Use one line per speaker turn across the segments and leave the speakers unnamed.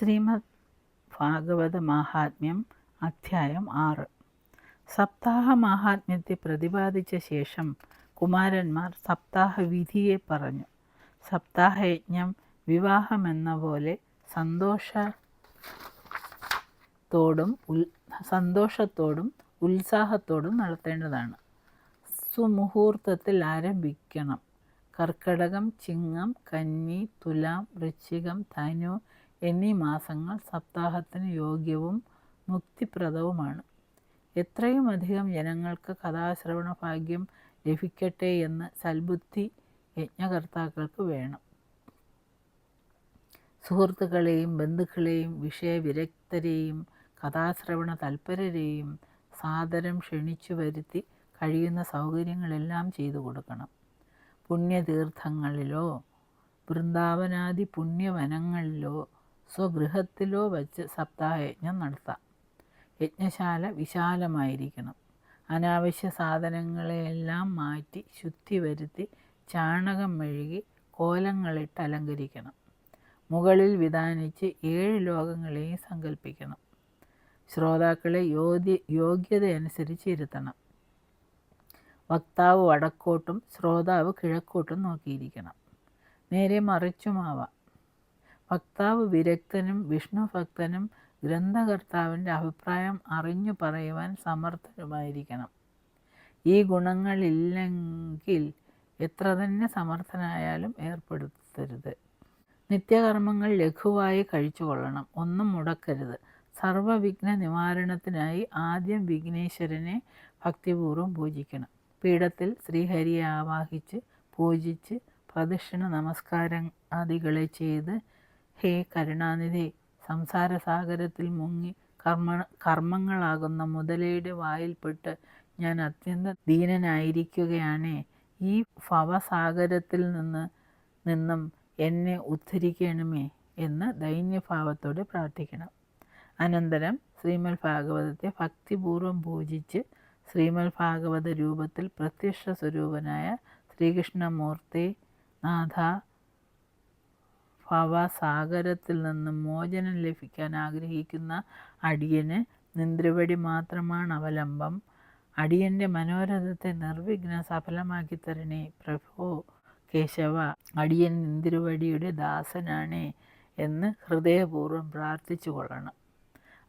ശ്രീമദ് ഭാഗവത മാഹാത്മ്യം അധ്യായം ആറ്. സപ്താഹ മാഹാത്മ്യത്തെ പ്രതിപാദിച്ച ശേഷം കുമാരന്മാർ സപ്താഹ വിധിയെ പറഞ്ഞു. സപ്താഹയജ്ഞം വിവാഹമെന്ന പോലെ സന്തോഷത്തോടും ഉൽ സന്തോഷത്തോടും ഉത്സാഹത്തോടും നടത്തേണ്ടതാണ്. സുമുഹൂർത്തത്തിൽ ആരംഭിക്കണം. കർക്കടകം ചിങ്ങം കന്നി തുലാം വൃശ്ചികം ധനു എന്നീ മാസങ്ങൾ സപ്താഹത്തിന് യോഗ്യവും മുക്തിപ്രദവുമാണ്. എത്രയും അധികം ജനങ്ങൾക്ക് കഥാശ്രവണ ഭാഗ്യം ലഭിക്കട്ടെ എന്ന് സൽബുദ്ധി യജ്ഞകർത്താക്കൾക്ക് വേണം. സുഹൃത്തുക്കളെയും ബന്ധുക്കളെയും വിഷയവിരക്തരെയും കഥാശ്രവണ തൽപരരെയും സാദരം ക്ഷണിച്ചു വരുത്തി കഴിയുന്ന സൗകര്യങ്ങളെല്ലാം ചെയ്തു കൊടുക്കണം. പുണ്യതീർത്ഥങ്ങളിലോ വൃന്ദാവനാദി പുണ്യവനങ്ങളിലോ സ്വഗൃഹത്തിലോ വച്ച് സപ്താഹയജ്ഞം നടത്താം. യജ്ഞശാല വിശാലമായിരിക്കണം. അനാവശ്യ സാധനങ്ങളെയെല്ലാം മാറ്റി ശുദ്ധി വരുത്തി ചാണകം മെഴുകി കോലങ്ങളിട്ട് അലങ്കരിക്കണം. മുകളിൽ വിധാനിച്ച് ഏഴ് ലോകങ്ങളെയും സങ്കല്പിക്കണം ശ്രോതാക്കളെ യോഗ്യ യോഗ്യതയനുസരിച്ച് ഇരുത്തണം. വക്താവ് വടക്കോട്ടും ശ്രോതാവ് കിഴക്കോട്ടും നോക്കിയിരിക്കണം. നേരെ മറിച്ചുമാവാം. വക്താവ് വിരക്തനും വിഷ്ണുഭക്തനും ഗ്രന്ഥകർത്താവിന്റെ അഭിപ്രായം അറിഞ്ഞു പറയുവാൻ സമർത്ഥനുമായിരിക്കണം. ഈ ഗുണങ്ങളില്ലെങ്കിൽ എത്ര തന്നെ സമർത്ഥനായാലും ഏർപ്പെടുത്തരുത്. നിത്യകർമ്മങ്ങൾ ലഘുവായി കഴിച്ചു കൊള്ളണം ഒന്നും മുടക്കരുത്. സർവവിഘ്ന നിവാരണത്തിനായി ആദ്യം വിഘ്നേശ്വരനെ ഭക്തിപൂർവം പൂജിക്കണം. പീഠത്തിൽ ശ്രീഹരിയെ ആവാഹിച്ച് പൂജിച്ച് പ്രദക്ഷിണ നമസ്കാരം ആദികളെ ചെയ്ത് ഹേ കരുണാനിധി സംസാരസാഗരത്തിൽ മുങ്ങി കർമ്മ കർമ്മങ്ങളാകുന്ന മുതലയുടെ വായിൽപ്പെട്ട് ഞാൻ അത്യന്തം ദീനനായിരിക്കുകയാണേ. ഈ ഭവസാഗരത്തിൽ നിന്ന് നിന്നും എന്നെ ഉദ്ധരിക്കണമേ എന്ന് ദൈന്യഭാവത്തോടെ പ്രാർത്ഥിക്കണം. അനന്തരം ശ്രീമൽ ഭാഗവതത്തെ ഭക്തിപൂർവം പൂജിച്ച് ശ്രീമൽ ഭാഗവത രൂപത്തിൽ പ്രത്യക്ഷ സ്വരൂപനായ ശ്രീകൃഷ്ണമൂർത്തി നാഥ ഭവസാഗരത്തിൽ നിന്നും മോചനം ലഭിക്കാൻ ആഗ്രഹിക്കുന്ന അടിയന് നിന്ദ്രവടി മാത്രമാണ് അവലംബം അടിയന്റെ മനോരഥത്തെ നിർവിഘ്ന സഫലമാക്കി തരണേ പ്രഭോ കേശവ. അടിയൻ നിന്ദ്രവടിയുടെ ദാസനാണേ എന്ന് ഹൃദയപൂർവം പ്രാർത്ഥിച്ചു കൊള്ളണം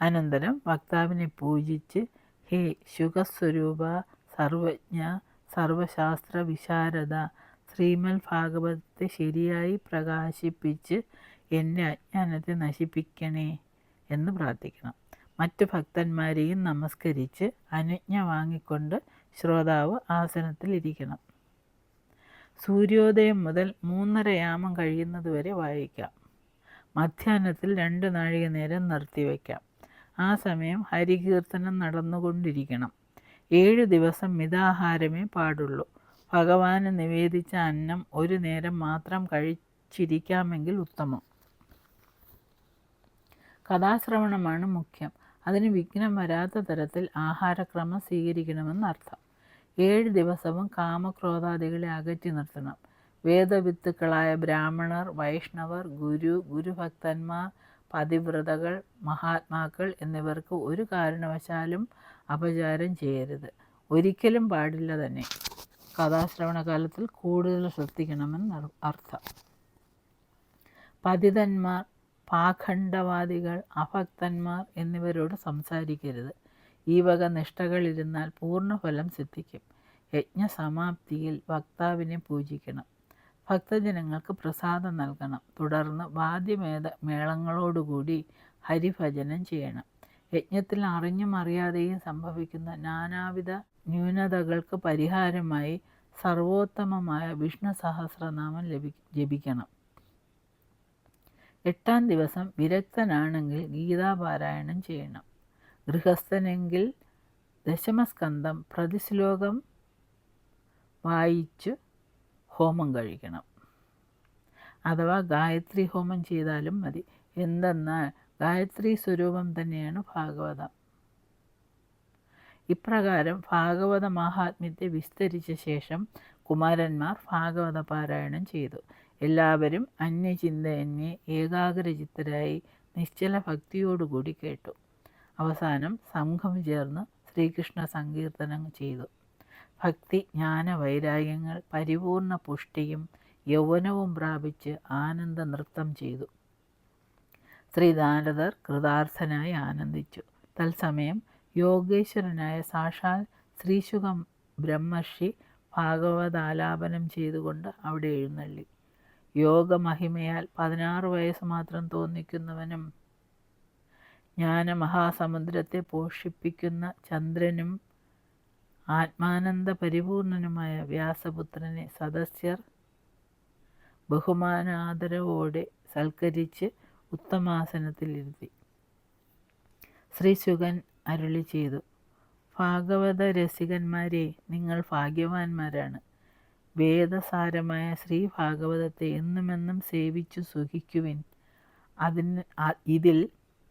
അനന്തരം വക്താവിനെ പൂജിച്ച് ഹേ ശുഖസ്വരൂപ സർവജ്ഞ സർവശാസ്ത്ര വിശാരദ ശ്രീമൽ ഭാഗവതത്തെ ശരിയായി പ്രകാശിപ്പിച്ച് എന്റെ അജ്ഞാനത്തെ നശിപ്പിക്കണേ എന്ന് പ്രാർത്ഥിക്കണം. മറ്റു ഭക്തന്മാരെയും നമസ്കരിച്ച് അനുജ്ഞ വാങ്ങിക്കൊണ്ട് ശ്രോതാവ് ആസനത്തിൽ ഇരിക്കണം. സൂര്യോദയം മുതൽ മൂന്നര യാമം കഴിയുന്നതുവരെ വായിക്കാം. മധ്യാഹ്നത്തിൽ രണ്ട് നാഴിക നേരം നിർത്തിവെക്കാം ആ സമയം ഹരികീർത്തനം നടന്നുകൊണ്ടിരിക്കണം. ഏഴ് ദിവസം മിതാഹാരമേ പാടുള്ളൂ. ഭഗവാന് നിവേദിച്ച അന്നം ഒരു നേരം മാത്രം കഴിച്ചിരിക്കാമെങ്കിൽ ഉത്തമം. കഥാശ്രവണമാണ് മുഖ്യം. അതിന് വിഘ്നം വരാത്ത തരത്തിൽ ആഹാരക്രമം സ്വീകരിക്കണമെന്നർത്ഥം ഏഴ് ദിവസവും കാമക്രോധാദികളെ അകറ്റി നിർത്തണം. വേദവിത്തുക്കളായ ബ്രാഹ്മണർ വൈഷ്ണവർ ഗുരു ഗുരുഭക്തന്മാർ പതിവ്രതകൾ മഹാത്മാക്കൾ എന്നിവർക്ക് ഒരു കാരണവശാലും അപചാരം ചെയ്യരുത്. ഒരിക്കലും പാടില്ല തന്നെ. കഥാശ്രവണകാലത്തിൽ കൂടുതൽ ശ്രദ്ധിക്കണമെന്ന് അർത്ഥം. പതിതന്മാർ പാഖണ്ഡവാദികൾ അഭക്തന്മാർ എന്നിവരോട് സംസാരിക്കരുത്. ഈ വക നിഷ്ഠകളിരുന്നാൽ പൂർണഫലം സിദ്ധിക്കും. യജ്ഞസമാപ്തിയിൽ വക്താവിനെ പൂജിക്കണം. ഭക്തജനങ്ങൾക്ക് പ്രസാദം നൽകണം. തുടർന്ന് വാദ്യമേത മേളങ്ങളോടുകൂടി ഹരിഭജനം ചെയ്യണം. യജ്ഞത്തിൽ അറിഞ്ഞും അറിയാതെയും സംഭവിക്കുന്ന നാനാവിധ ന്യൂനതകൾക്ക് പരിഹാരമായി സർവോത്തമമായ വിഷ്ണു സഹസ്രനാമം ലഭി ജപിക്കണം. എട്ടാം ദിവസം വിരക്തനാണെങ്കിൽ ഗീതാപാരായണം ചെയ്യണം. ഗൃഹസ്ഥനെങ്കിൽ ദശമസ്കന്ധം പ്രതിശ്ലോകം വായിച്ച് ഹോമം കഴിക്കണം. അഥവാ ഗായത്രി ഹോമം ചെയ്താലും മതി. എന്തെന്നാൽ ഗായത്രി സ്വരൂപം തന്നെയാണ് ഭാഗവതം. ഇപ്രകാരം ഭാഗവത മഹാത്മ്യത്തെ വിസ്തരിച്ച ശേഷം കുമാരന്മാർ ഭാഗവത പാരായണം ചെയ്തു. എല്ലാവരും അന്യചിന്തയന്യെ ഏകാഗ്രചിത്തരായി നിശ്ചല ഭക്തിയോടുകൂടി കേട്ടു. അവസാനം സംഘം ചേർന്ന് ശ്രീകൃഷ്ണ സങ്കീർത്തനം ചെയ്തു. ഭക്തി ജ്ഞാന വൈരാഗ്യങ്ങൾ പരിപൂർണ പുഷ്ടിയും യൗവനവും പ്രാപിച്ച് ആനന്ദ നൃത്തം ചെയ്തു. ശ്രീ നാരദർ കൃതാർത്ഥനായി ആനന്ദിച്ചു. തത്സമയം യോഗേശ്വരനായ സാക്ഷാൽ ശ്രീശുഖം ബ്രഹ്മർഷി ഭാഗവതാലാപനം ചെയ്തുകൊണ്ട് അവിടെ എഴുന്നള്ളി. യോഗമഹിമയാൽ പതിനാറ് വയസ്സ് മാത്രം തോന്നിക്കുന്നവനും ജ്ഞാനമഹാസമുദ്രത്തെ പോഷിപ്പിക്കുന്ന ചന്ദ്രനും ആത്മാനന്ദ പരിപൂർണനുമായ വ്യാസപുത്രനെ സദസ്യർ ബഹുമാനാദരവോടെ സൽക്കരിച്ച് ഉത്തമാസനത്തിലിരുത്തി. ശ്രീ അരുളി ചെയ്തു. ഭാഗവത രസികന്മാരെ നിങ്ങൾ ഭാഗ്യവാന്മാരാണ്. വേദസാരമായ ശ്രീ ഭാഗവതത്തെ എന്നുമെന്നും സേവിച്ചു സുഖിക്കുവിൻ. അതിന് ഇതിൽ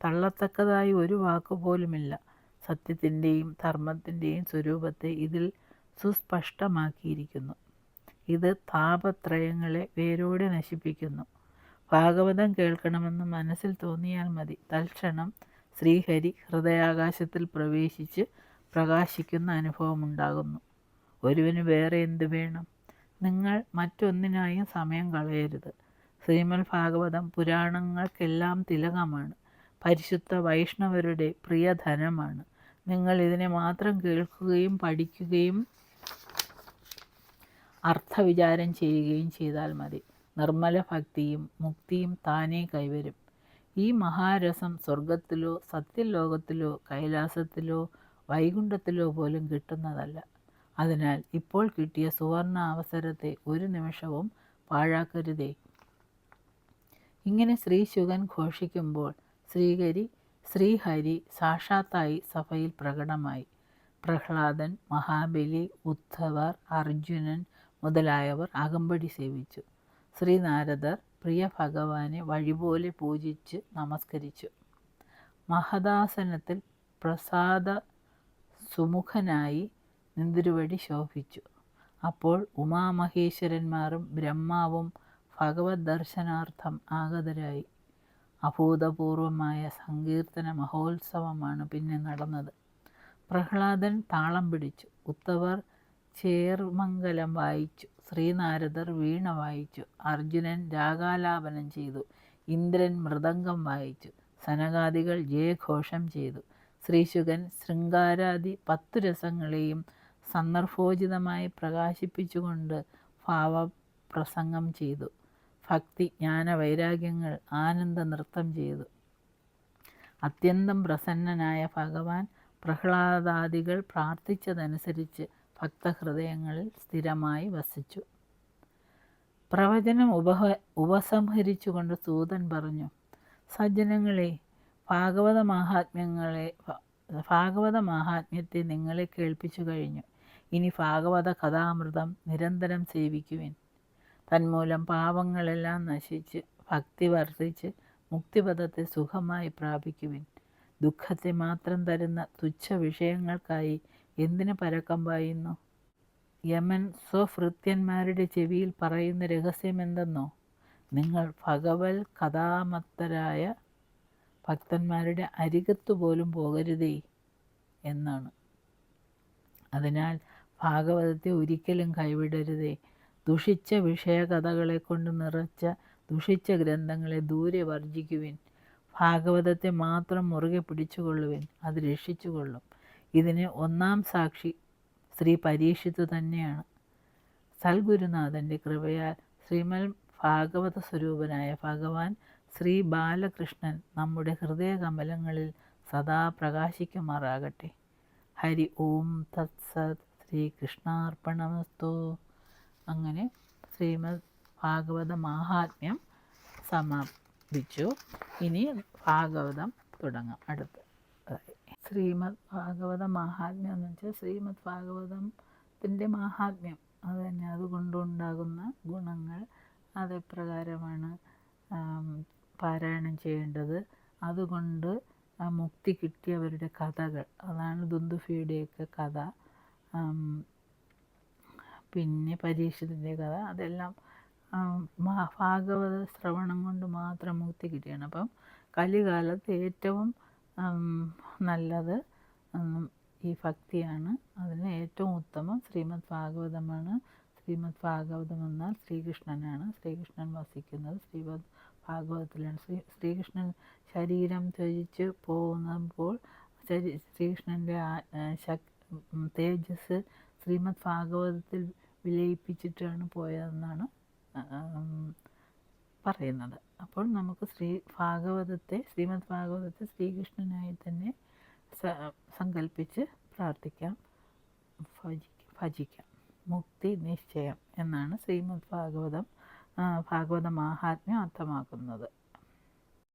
തള്ളത്തക്കതായി ഒരു വാക്കുപോലുമില്ല സത്യത്തിന്റെയും ധർമ്മത്തിന്റെയും സ്വരൂപത്തെ ഇതിൽ സുസ്പഷ്ടമാക്കിയിരിക്കുന്നു. ഇത് താപത്രയങ്ങളെ വേരോടെ നശിപ്പിക്കുന്നു. ഭാഗവതം കേൾക്കണമെന്ന് മനസ്സിൽ തോന്നിയാൽ മതി. തൽക്ഷണം ശ്രീഹരി ഹൃദയാകാശത്തിൽ പ്രവേശിച്ച് പ്രകാശിക്കുന്ന അനുഭവമുണ്ടാകുന്നു. ഒരുവന് വേറെ എന്ത് വേണം? നിങ്ങൾ മറ്റൊന്നിനായും സമയം കളയരുത്. ശ്രീമൽ ഭാഗവതം പുരാണങ്ങൾക്കെല്ലാം തിലകമാണ്. പരിശുദ്ധ വൈഷ്ണവരുടെ പ്രിയധനമാണ്. നിങ്ങൾ ഇതിനെ മാത്രം കേൾക്കുകയും പഠിക്കുകയും അർത്ഥവിചാരം ചെയ്യുകയും ചെയ്താൽ മതി. നിർമ്മല ഭക്തിയും മുക്തിയും താനേ കൈവരും. ഈ മഹാരസം സ്വർഗത്തിലോ സത്യലോകത്തിലോ കൈലാസത്തിലോ വൈകുണ്ഠത്തിലോ പോലും കിട്ടുന്നതല്ല. അതിനാൽ ഇപ്പോൾ കിട്ടിയ സുവർണ അവസരത്തെ ഒരു നിമിഷവും പാഴാക്കരുതേ. ഇങ്ങനെ ശ്രീ ശുഗൻ ഘോഷിക്കുമ്പോൾ ശ്രീഹരി ശ്രീഹരി സാക്ഷാത്തായി സഭയിൽ പ്രകടമായി. പ്രഹ്ലാദൻ മഹാബലി ഉദ്ധവർ അർജുനൻ മുതലായവർ അകമ്പടി സേവിച്ചു. ശ്രീനാരദർ പ്രിയ ഭഗവാനെ വഴിപോലെ പൂജിച്ച് നമസ്കരിച്ചു. മഹദാസനത്തിൽ പ്രസാദ സുമുഖനായി നിന്തിരുവടി ശോഭിച്ചു. അപ്പോൾ ഉമാമഹേശ്വരന്മാരും ബ്രഹ്മാവും ഭഗവത് ദർശനാർത്ഥം ആഗതരായി. അഭൂതപൂർവമായ സങ്കീർത്തന മഹോത്സവമാണ് പിന്നെ നടന്നത്. പ്രഹ്ലാദൻ താളം പിടിച്ചു. ഉത്തവർ ചേർമംഗലം വായിച്ചു. ശ്രീനാരദർ വീണ വായിച്ചു. അർജുനൻ രാഗാലാപനം ചെയ്തു. ഇന്ദ്രൻ മൃദംഗം വായിച്ചു. സനകാദികൾ ജയഘോഷം ചെയ്തു. ശ്രീശുകൻ ശൃംഗാരാദി പത്തു രസങ്ങളെയും സന്ദർഭോചിതമായി പ്രകാശിപ്പിച്ചുകൊണ്ട് ഭാവപ്രസംഗം ചെയ്തു. ഭക്തി ജ്ഞാന വൈരാഗ്യങ്ങൾ ആനന്ദ നൃത്തം ചെയ്തു. അത്യന്തം പ്രസന്നനായ ഭഗവാൻ പ്രഹ്ലാദാദികൾ പ്രാർത്ഥിച്ചതനുസരിച്ച് ഭക്തഹൃദയങ്ങളിൽ സ്ഥിരമായി വസിച്ചു. പ്രവചനം ഉപഹ ഉപസംഹരിച്ചുകൊണ്ട് സൂതൻ പറഞ്ഞു സജ്ജനങ്ങളെ ഭാഗവത മഹാത്മ്യങ്ങളെ ഭാഗവത മഹാത്മ്യത്തെ നിങ്ങളെ കേൾപ്പിച്ചു കഴിഞ്ഞു. ഇനി ഭാഗവത കഥാമൃതം നിരന്തരം സേവിക്കുവിൻ. തന്മൂലം പാപങ്ങളെല്ലാം നശിച്ച് ഭക്തി വർദ്ധിച്ച് മുക്തിപഥത്തെ സുഖമായി പ്രാപിക്കുവിൻ. ദുഃഖത്തെ മാത്രം തരുന്ന തുച്ഛ വിഷയങ്ങൾക്കായി എന്തിനു പരക്കം പായുന്നു? യമൻ സ്വഭൃത്യന്മാരുടെ ചെവിയിൽ പറയുന്ന രഹസ്യം എന്തെന്നോ നിങ്ങൾ ഭഗവൽ കഥാമത്തരായ ഭക്തന്മാരുടെ അരികത്തു പോലും പോകരുതേ എന്നാണ്. അതിനാൽ ഭാഗവതത്തെ ഒരിക്കലും കൈവിടരുതേ. ദുഷിച്ച വിഷയകഥകളെ കൊണ്ട് നിറച്ച ദുഷിച്ച ഗ്രന്ഥങ്ങളെ ദൂരെ വർജിക്കുവിൻ ഭാഗവതത്തെ മാത്രം മുറുകെ പിടിച്ചുകൊള്ളുവിൻ. അത് രക്ഷിച്ചുകൊള്ളും. ഇതിന് ഒന്നാം സാക്ഷി ശ്രീ പരീക്ഷിത്തു തന്നെയാണ്. സൽഗുരുനാഥന്റെ കൃപയാൽ ശ്രീമൽ ഭാഗവത സ്വരൂപനായ ഭഗവാൻ ശ്രീ ബാലകൃഷ്ണൻ നമ്മുടെ ഹൃദയകമലങ്ങളിൽ സദാ പ്രകാശിക്കുമാറാകട്ടെ. ഹരി ഓം തത്സത് ശ്രീകൃഷ്ണാർപ്പണമസ്തു. അങ്ങനെ ശ്രീമദ് ഭാഗവത മാഹാത്മ്യം സമാപിച്ചു. ഇനി ഭാഗവതം തുടങ്ങാം. അടുത്ത് ശ്രീമദ് ഭാഗവത മാഹാത്മ്യം എന്ന് വെച്ചാൽ ശ്രീമദ് ഭാഗവതത്തിന്റെ മാഹാത്മ്യം. അത് തന്നെ അതുകൊണ്ടുണ്ടാകുന്ന ഗുണങ്ങൾ അതെപ്രകാരമാണ് പാരായണം ചെയ്യേണ്ടത്. അതുകൊണ്ട് മുക്തി കിട്ടിയവരുടെ കഥകൾ. അതാണ് ദുന്ദുഫിയുടെയൊക്കെ കഥ. പിന്നെ പരീക്ഷത്തിന്റെ കഥ. അതെല്ലാം ഭാഗവത ശ്രവണം കൊണ്ട് മാത്രം മുക്തി കിട്ടിയാണ്. അപ്പം കലികാലത്ത് ഏറ്റവും നല്ലത്. ഈ ഭക്തിയാണ്. അതിന് ഏറ്റവും ഉത്തമം ശ്രീമദ് ഭാഗവതമാണ്. ശ്രീമദ് ഭാഗവതം എന്നാൽ ശ്രീകൃഷ്ണനാണ്. ശ്രീകൃഷ്ണൻ വസിക്കുന്നത് ശ്രീമദ് ഭാഗവതത്തിലാണ്. ശ്രീ ശ്രീകൃഷ്ണൻ ശരീരം ത്യജിച്ച് പോകുമ്പോൾ ശരീ ശ്രീകൃഷ്ണന്റെ തേജസ് ശ്രീമദ് ഭാഗവതത്തിൽ വിലയിപ്പിച്ചിട്ടാണ് പോയതെന്നാണ് പറയുന്നത്. അപ്പോൾ നമുക്ക് ശ്രീ ഭാഗവതത്തെ ശ്രീമദ് ഭാഗവതത്തെ ശ്രീകൃഷ്ണനായി തന്നെ സങ്കല്പിച്ച് പ്രാർത്ഥിക്കാം. ഭജി ഭജിക്കാം. മുക്തി നിശ്ചയം എന്നാണ് ശ്രീമദ് ഭാഗവതം ഭാഗവത മാഹാത്മ്യം അർത്ഥമാക്കുന്നത്.